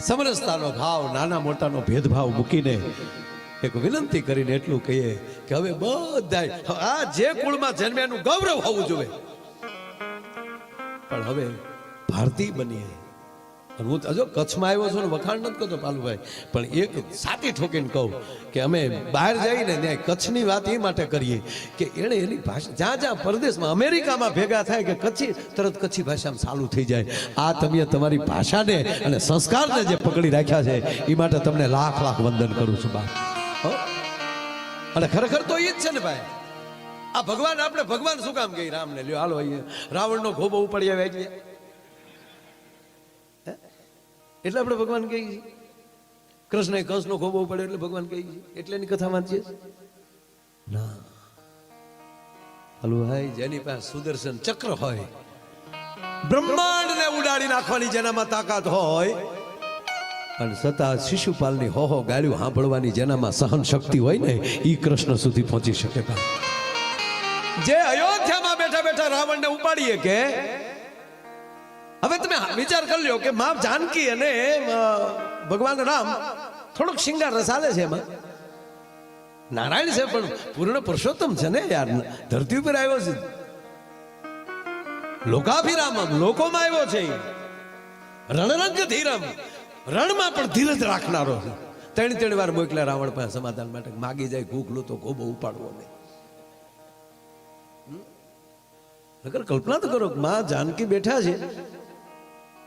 સમરસતાનો ભાવ, નાના મોટાનો ભેદભાવ મૂકીને એક વિનંતી કરીને એટલું કહીએ કે હવે બધાય, આ જે કુળમાં જન્મે ગૌરવ હોવું જોઈએ. પણ હવે ભારતીય બનીએ. અને હું હજુ કચ્છમાં આવ્યો છું ને વખાણ નથી કરતો પાલુભાઈ. પણ એક સાચી ઠોકીને કહું કે અમે બહાર જઈને ત્યાં કચ્છની વાત એ માટે કરીએ કે એણે એની ભાષા જ્યાં જ્યાં પરદેશમાં અમેરિકામાં ભેગા થાય કે કચ્છી, તરત કચ્છી ભાષામાં ચાલુ થઈ જાય. આ તમે તમારી ભાષાને અને સંસ્કારને જે પકડી રાખ્યા છે, એ માટે તમને લાખ લાખ વંદન કરું છું બા? અને ખરેખર તો એ જ છે ને, ભાઈ. આ ભગવાન, આપણે ભગવાન શું કામ કહી? રામને લ્યો, હાલો અહીંયા. રાવણનો ખોબો ઉપાડી આવે એટલે આપણે ભગવાન કહીએ છીએ. કૃષ્ણએ કંસનો ખોબો પડે એટલે ભગવાન કહીએ છે એટલે એની કથા વાંચીએ ના. જેની પાસે સુદર્શન ચક્ર હોય, બ્રહ્માંડને ઉડાડી નાખવાની જેનામાં તાકાત હોય, અને છતાં શિશુપાલની હો હો ગાળ્યું સાંભળવાની જેનામાં સહન શક્તિ હોય ને એ કૃષ્ણ સુધી પહોંચી શકે. જે અયોધ્યામાં બેઠા બેઠા રાવણને ઉપાડીએ કે હવે તમે વિચાર કરી લ્યો કે મા જાનકી અને ભગવાન રામ થોડોક શિંગાર રસાલે છે એમાં. નારાયણ છે પણ પૂર્ણ પુરુષોત્તમ છે ને યાર. ધરતી ઉપર આવ્યો છે. લોકાભિરામ લોકોમાં આવ્યો છે. રણરંગ ધીરમ, રણમાં પણ ધીરજ રાખનારો છે. ત્રણ ત્રણ વાર મોકલ્યા રાવણ પાસે સમાધાન માટે. માગી જાય ભૂખલું તો ખૂબ ઉપાડવો નહીં. કલ્પના તો કરો માં જાનકી બેઠા છે.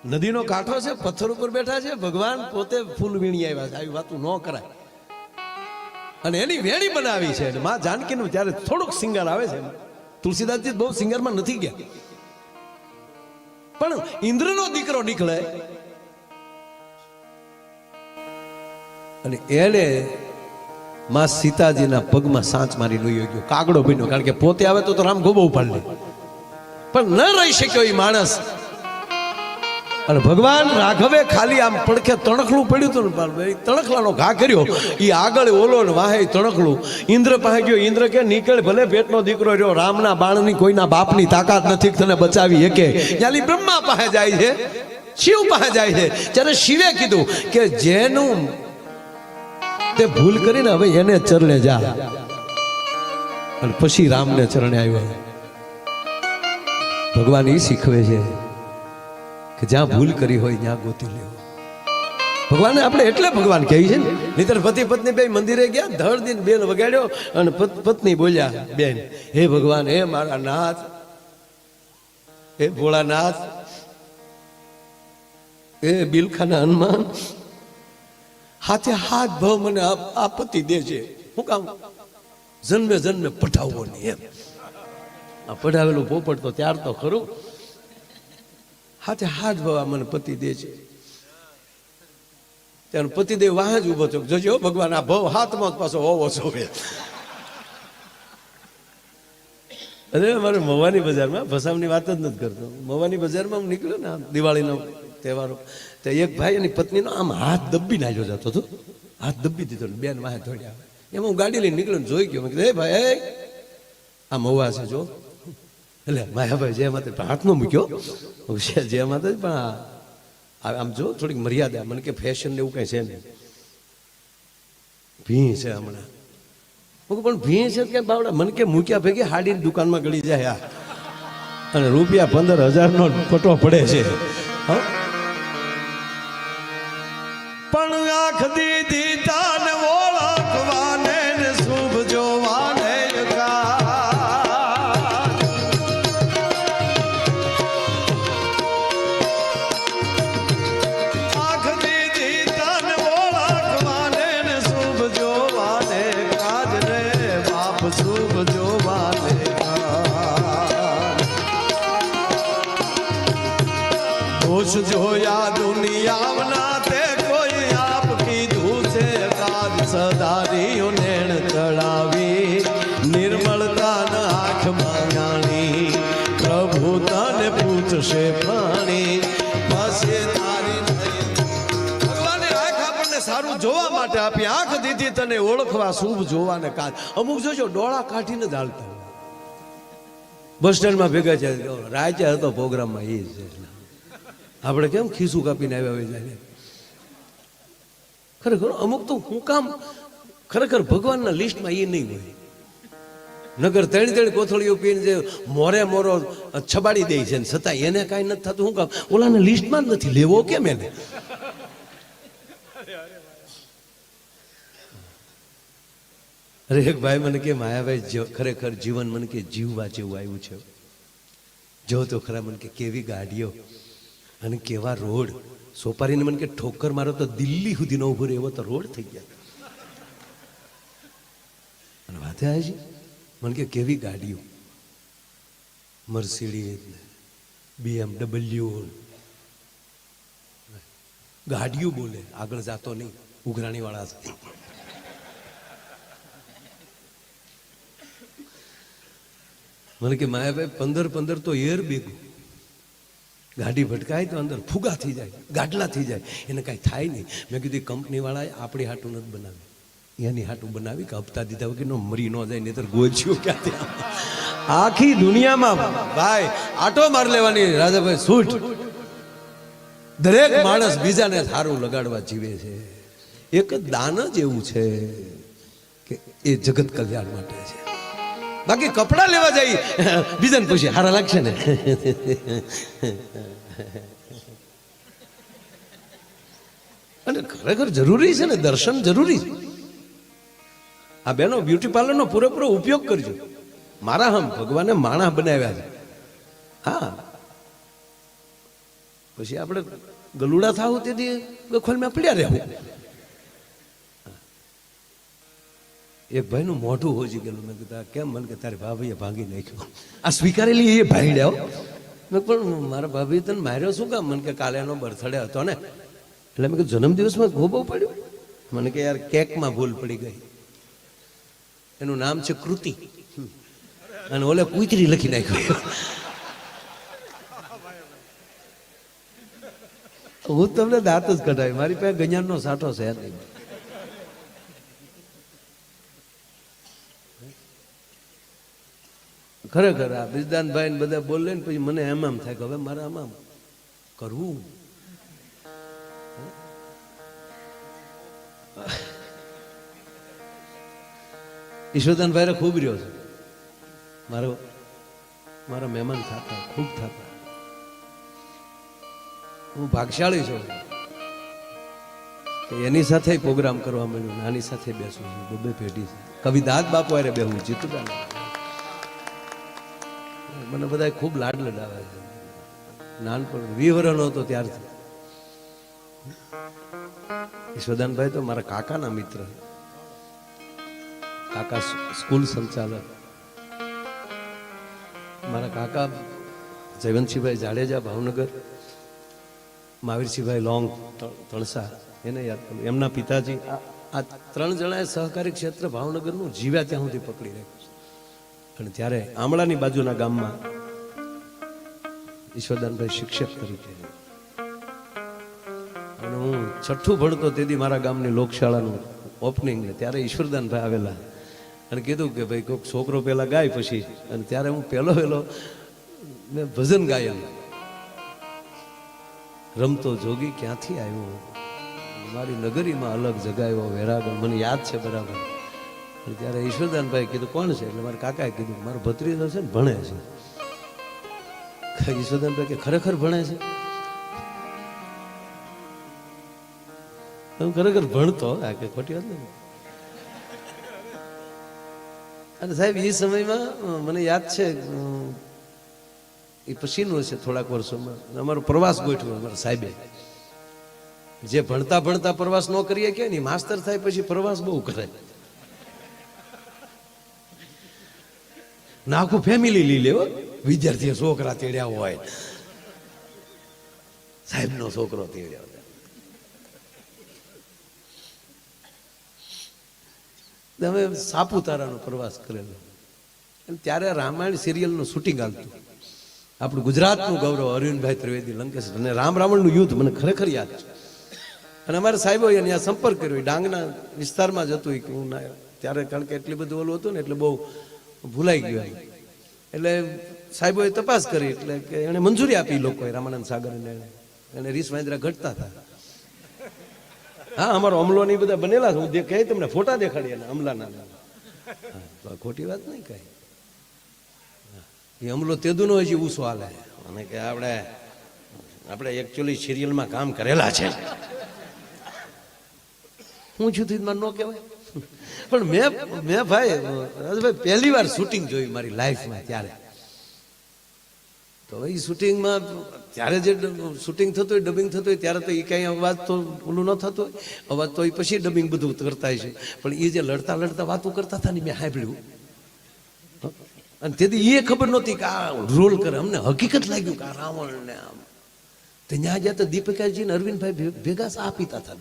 નદીનો કાંઠો છે, પથ્થર ઉપર બેઠા છે, ભગવાન પોતે ફૂલ વીણી આવ્યા છે. આવી વાતું ન કરાય. અને એની વેણી બનાવી છે. અને માં જાનકીનું ત્યારે થોડુંક સિંગાર આવે છે, તુલસીદાસજી બહુ સિંગારમાં નથી ગયા. પણ ઇન્દ્રનો દીકરો નીકળે. અને એને માં સીતાજીના પગમાં સાંચ મારી લઈ ગયો. કાગડો બન્યો કારણ કે પોતે આવે તો રામ ગોબો ઉપાડ લે. પણ ન રહી શક્યો એ માણસ અને ભગવાન રાઘવે ખાલી આમ પડખે તણખલું પડ્યું હતું ને તણખલાનો ઘા કર્યો. એ આગળ ઓલો ને વાહે તણખલું. ઇન્દ્ર પાસે ગયો. ઇન્દ્ર કે, નીકળ, ભલે ભેટનો દીકરો રહ્યો, રામના બાણની કોઈના બાપની તાકાત નથી તને બચાવી એકે યાલી બ્રહ્મા પાસે જાય છે. શિવ પાસે જાય છે. ત્યારે શિવે કીધું કે, જેનું તે ભૂલ કરીને હવે એને ચરણે જા. અને પછી રામને ચરણે આવ્યો. ભગવાન એ શીખવે છે. કે જ્યાં ભૂલ કરી હોય ત્યાં ગોતી લેવો. ભગવાને આપણે એટલે ભગવાન કહે છે ને, નહીતર પતિ પત્ની બે મંદિરે ગયા ધડ દિન બેન વગાડ્યો અને પત્ની બોલ્યા, બેન, હે ભગવાન, હે મારા નાથ, હે ભોળાનાથ, હે બિલખાના હનુમાન, હાથે હાથ ભાવ મને આ પતિ દે છે હું કામ જન્મે જન્મે પઠાવવો નહીં એમ. આ પઢાવેલું પોપટ તો ત્યાર તો ખરું. હાથે હાથ ભાવ મને પતિ દે છે. ત્યારે પતિદેવ વાહ જ ઊભો થયો. જોજો ભગવાન, આ ભવ હાથમાં પાછો હોવો જોવે અરે મારે મવાની બજારમાં ભસામની વાત જ નથી કરતો. મવાની બજારમાં હું નીકળ્યો ને આમ દિવાળીનો તહેવારો તો એક ભાઈ એની પત્નીનો આમ હાથ દબ્બી નાખ્યો જતો હતો. હાથ દબ્બી દીધો ને બેન વાહે ધોડ્યા એમાં હું ગાડી લઈને નીકળ્યો જોઈ ગયો. મેં કીધું, હે ભાઈ, આ મવા છે, જો. એટલે માયાભાઈ જે માતે હાથનો મૂક્યો જય માતા પણ આમ જો, થોડીક મર્યાદા, મને કે ફેશન ને એવું કઈ છે ને ભી છે હમણાં. હું પણ ભી છે કે બાવડા? મને કે મૂક્યા ભેગી હાડીની દુકાનમાં ગળી જાય આ. અને રૂપિયા પંદર હજારનો પટો પડે છે. હં? તને ઓળખવા શુભ જોવાને કાજ અમુક જોજો, ડોળા કાઢીને જ બસ સ્ટેન્ડમાં ભેગા છે. રાજા હતો પ્રોગ્રામમાં, એ છે આપણે કેમ ખીસું કાપીને આવ્યા હોય જાય ખરેખર, અમુક તો હું કામ ખરેખર ભગવાનના લિસ્ટમાં એ નહીં હોય. નગર ત્રણ ત્રણ કોથળીઓ પીને જે મોરે મોરો છબાડી દે છે છતાં એને કાંઈ નથી થતું. હું કામ, ઓલાને લિસ્ટમાં જ નથી લેવો કેમ એને? અરે એક ભાઈ મને કે, માયાભાઈ ખરેખર જીવન મને કે જીવવા જેવું આવ્યું છે. જો તો ખરા મને કે, કેવી ગાડીઓ અને કેવા રોડ. સોપારીને મને કે, ઠોકર મારો તો દિલ્હી સુધીનો ઊભો રહ્યો, એવો તો રોડ થઈ ગયા. અને વાતે આવે છે મને કે, કેવી ગાડીઓ? મર્સિડીઝ બીએમડબલ્યુ ગાડીઓ બોલે, આગળ જાતો નહીં ઉઘરાણી વાળા છે મને કે માયાભાઈ પંદર પંદર તો એર ભેગું ગાડી ભટકાય તો અંદર ફુગા થઈ જાય, ગાડલા થઈ જાય. એને કાંઈ થાય નહીં. મેં કીધું કંપનીવાળાએ આપણી હાટું નથી બનાવી. એની હાટું બનાવી કે હપ્તા દીધા વગર મરી ન જાય, નહીતર ગોચ્યું ક્યાંથી આખી દુનિયામાં ભાઈ, આટો માર લેવાની રાજાભાઈ સૂટ. દરેક માણસ બીજાને સારું લગાડવા જીવે છે. એક દાન જ એવું છે કે એ જગત કલ્યાણ માટે છે. બાકી કપડા લેવા જઈ બીજાને પૂછે હારા લાગશે ને? અને ખરેખર જરૂરી છે ને, દર્શન જરૂરી છે. આ બેનો બ્યુટી પાર્લરનો પૂરેપૂરો ઉપયોગ કરજો. મારા હમ ભગવાને માણા બનાવ્યા છે. હા. પછી આપણે ગલુડા થાવ તેથી ગખોલમાં પડ્યા રહેવું. એક ભાઈનું મોઢું હોજી ગયેલું. મેં કીધું કેમ? મને કે, તારી ભાભીએ ભાંગી નાખ્યો. આ સ્વીકારેલી એ ભાઈડ્યા મેં પણ મારા ભાભી તને માર્યો શું કામ? મને કે, કાલે એનો બર્થડે હતો ને. એટલે મેં કીધું, જન્મદિવસમાં ગોબો પડ્યો? મને કે, યાર, કેકમાં ભૂલ પડી ગઈ. એનું નામ છે કૃતિ. અને ઓલે કુતરી લખી નાખ્યો. હું તમને દાંત જ કઢાવી. મારી પાસે ગંજાનનો સાઠો છે નહીં ખરેખર આ બિરદાનભાઈ ને બધા બોલે ને પછી મને એમ આમ થાય કે હવે મારે આમ આમ કરવું. ઈશ્વરદાનભાઈ ખૂબ રહ્યો છે. મારો મારા મહેમાન થતા, ખૂબ થતા. હું ભાગશાળી છું. તો એની સાથે પ્રોગ્રામ કરવા મળ્યું નાની સાથે બેસું છું. બબે પેઢી છે. કવિ દાદ બાપુ અરે બેહું જીતુડા મને બધા ખૂબ લાડ લડાવે છે. નાનપણ વિવરણ હતો ત્યારથી. ઈશ્વરદાનભાઈ તો મારા કાકાના મિત્ર. કાકા સ્કૂલ સંચાલક. મારા કાકા જયવંતસિંહભાઈ જાડેજા, ભાવનગર. મહાવીરસિંહભાઈ લોંગ તણસા. એને યાદ કરું. એમના પિતાજી આ ત્રણ જણાએ સહકારી ક્ષેત્ર ભાવનગરનું જીવ્યા ત્યાં સુધી પકડી રાખ્યું છે. અને ત્યારે આમળાની બાજુના ગામમાં ઈશ્વરદાનભાઈ શિક્ષક તરીકે અને હું છઠ્ઠું ભણતો તેથી મારા ગામની લોકશાળાનું ઓપનિંગ ત્યારે ઈશ્વરદાનભાઈ આવેલા. અને કીધું કે ભાઈ કોઈક છોકરો પહેલાં ગાય પછી. અને ત્યારે હું પહેલો પહેલો મેં ભજન ગાયેલું. રમતો જોગી ક્યાંથી આવ્યો? મારી નગરીમાં અલગ જગાયો વેરાગણ. મને યાદ છે બરાબર. ત્યારે ઈશ્વરદાનભાઈ કીધું, કોણ છે? એટલે મારા કાકાએ કીધું મારો ભત્રીજો છે ને ભણે છે. ઈશ્વરદાનભાઈ કે, ખરેખર ભણે છે? હું ખરેખર ભણતો? આ કે ખોટી વાત નહીં અને સાહેબ એ સમયમાં મને યાદ છે એ પછીનું છે થોડાક વર્ષોમાં. અમારો પ્રવાસ ગોઠવ્યો અમારા સાહેબે. જે ભણતા ભણતા પ્રવાસ ન કરીએ કે નહીં, માસ્તર થાય પછી પ્રવાસ બહુ કરે. ના આખું ફેમિલી લઈ લેવો વિદ્યાર્થી છોકરા તેડ્યા હોય. સાહેબનો છોકરો તેડ્યો તમે સાપુતારાનો પ્રવાસ કરેલો. ત્યારે રામાયણ સિરિયલનું શૂટિંગ આવતું આપણું ગુજરાતનું ગૌરવ અરવિંદભાઈ ત્રિવેદી, લંકેશ અને રામ રાવણનું યુદ્ધ મને ખરેખર યાદ છે. અને અમારા સાહેબો એને સંપર્ક કર્યો. ડાંગના વિસ્તારમાં જ હતું કે હું ના ત્યારે કારણ કે એટલી બધું ઓલું હતું ને, એટલે બહુ ભૂલાઈ ગયું એમ. એટલે સાહેબોએ તપાસ કરી એટલે કે એણે મંજૂરી આપી લોકોએ રામાનંદ સાગર એને રીસ વાંદરા ઘટતા હતા. હા અમારો અમલો ને બધા બનેલા હું જે કહે તમને ફોટા દેખાડી એના અમલાના હા, ખોટી વાત નહીં કઈ. એ અમલો તેદુનો હજી ઉસો હાલે. અને કે આપણે આપણે એકચ્યુઅલી સિરિયલમાં કામ કરેલા છે. હું છું મને ન કહેવાય. પણ મેં મેં ભાઈ, રાજભાઈ, પહેલી વાર શૂટિંગ જોયું મારી લાઈફમાં ત્યારે. તો એ શૂટિંગમાં ત્યારે જે શૂટિંગ થતું હોય ડબિંગ થતું હોય, ત્યારે તો એ કાંઈ અવાજ તો ઓલું ન થતું હોય. અવાજ તો એ પછી ડબિંગ બધું કરતા હોય છે. પણ એ જે લડતા લડતા વાતો કરતા હતા ને મેં સાંભળ્યું. અને તેથી એ ખબર નહોતી કે આ રોલ કરે. અમને હકીકત લાગ્યું કે આ રાવણ ને આમ ત્યાં જ્યાં તો દીપિકાજી અરવિંદભાઈ ભેગા સા પીતા હતા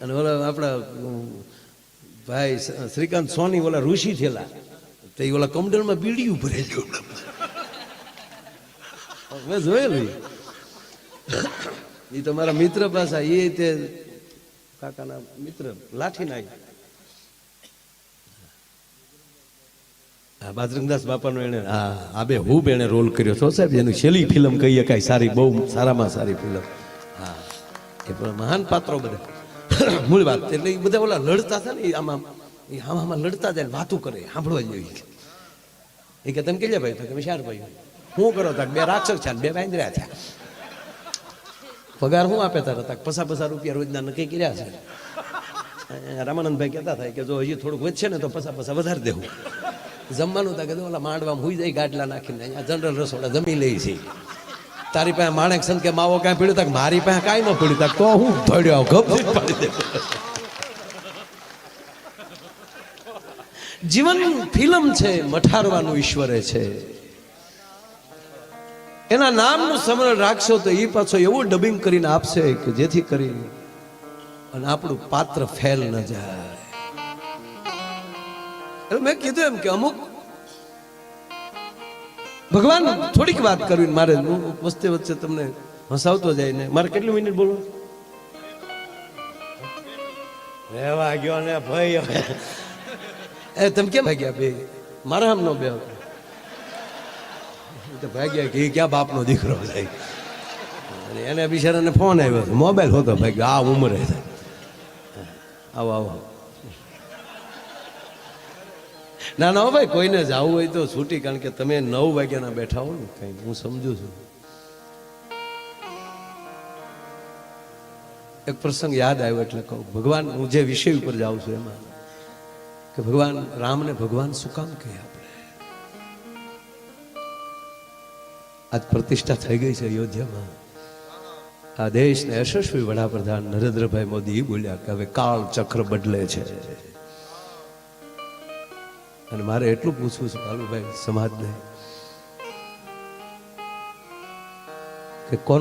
અને ઓલા આપણા ભાઈ શ્રીકાંત સોની ઓલા ઋષિ થયેલા. તો એ ઓલા કમડલમાં બીડીયું ભરેલું મેં જોયેલું એ તો મારા મિત્ર પાસે એ તે કાકાના મિત્ર લાઠી નાખી હા બાજરંગદાસ બાપાનો એને હા આ બે હું એને રોલ કર્યો છો સાહેબ. એની છેલ્લી ફિલ્મ કહીએ કાંઈ સારી, બહુ સારામાં સારી ફિલ્મ. હા. એ પણ મહાન પાત્રો બધા. મૂળ વાત. એટલે એ બધા ઓલા લડતા હતા ને આમાં એ આમાં આમાં લડતા જાય વાતું કરે, સાંભળવા જેવી એ કે, તમે કેટલા ભાઈ તમે શાર ભાઈ હું કરો તા બે રાક્ષસ છે બે વાંદરા થયા. પગાર શું આપે તારા તાક પસા પસા રૂપિયા રોજના નક્કી કર્યા છે. રામાનંદભાઈ કહેતા થાય કે, જો હજી થોડુંક વધશે ને તો પસા પસા વધારે દેવું. જમવાનું તા કે ઓલા માંડવામાં હુઈ જાય ગાડલા નાખીને અહીંયા જનરલ રસોડા જમી લઈ છે. તારી પાસે માણેક સંત કે માવો કાંઈ પીડ્યું તક? મારી પાસે કાંઈ ન પીડ્યું તક. તો હું ધડ્યો ગપ પાડી દે જીવન ફિલ્મ છે, મઠારવાનું ઈશ્વરે છે. એના નામનું સ્મરણ રાખશો તો એ પાછો એવું ડબિંગ કરીને આપશે કે જેથી કરીને અને આપણું પાત્ર ફેલ ન જાય. એટલે મેં કીધું એમ કે અમુક ભગવાન, થોડીક વાત કરવી મારે હું વચ્ચે વચ્ચે તમને હસાવતો જાય ને, મારે કેટલી મિનિટ બોલો રહેવા ગયો ને ભાઈ હવે એ, તમે કેમ ભાગ્યા ભાઈ મારા આમ નો બે તો ભાગ્યા કે ક્યાં બાપનો દીકરો થાય અને એને બિચારાને ફોન આવ્યો મોબાઈલ હોતો ભાગ્યો. આ ઉંમરે આવો આવો. ના ના, ભાઈ, કોઈને જવું હોય તો છૂટી, કારણ કે તમે નવ વાગ્યાના બેઠા હો ને, કઈ હું સમજુ છું. એક પ્રસંગ યાદ આવ્યો, એટલે કહું, ભગવાન, હું જે વિષય ઉપર જાઉં છું એમાં, કે ભગવાન, રામને ભગવાન શું કામ કહે આપણે? આજ પ્રતિષ્ઠા થઈ ગઈ છે અયોધ્યામાં. આ દેશને યશસ્વી વડાપ્રધાન નરેન્દ્રભાઈ મોદી બોલ્યા કે હવે કાળ ચક્ર બદલે છે. અને મારે એટલું પૂછવું છે કાલુભાઈ સમાજને કે કોણ